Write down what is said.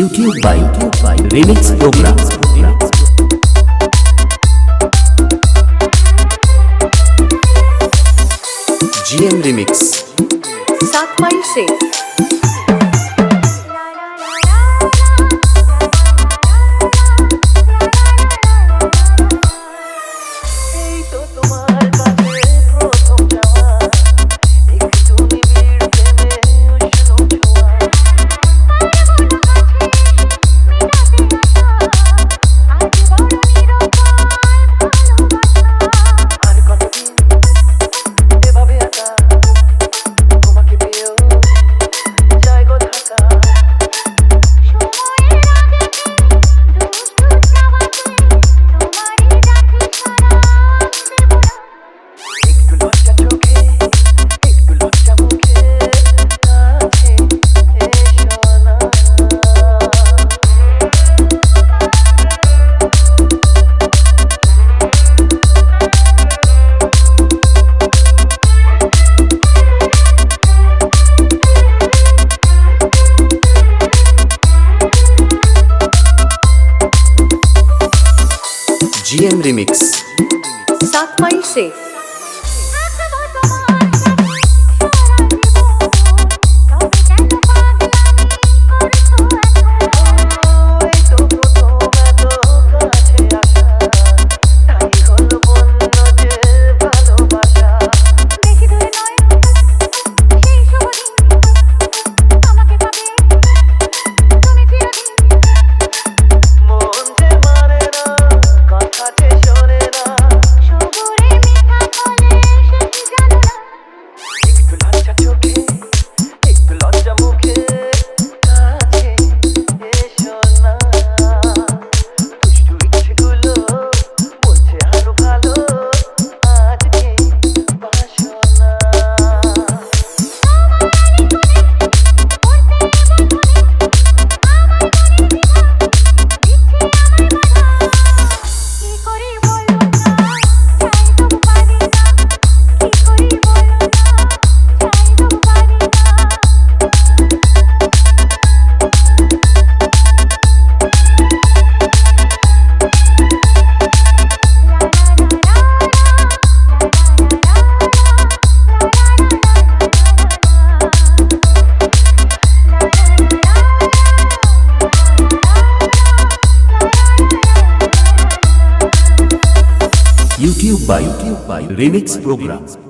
YouTube by remix program GM remix সাত mile সে GM remix सात माइल से YouTube by YouTube by Remix Program.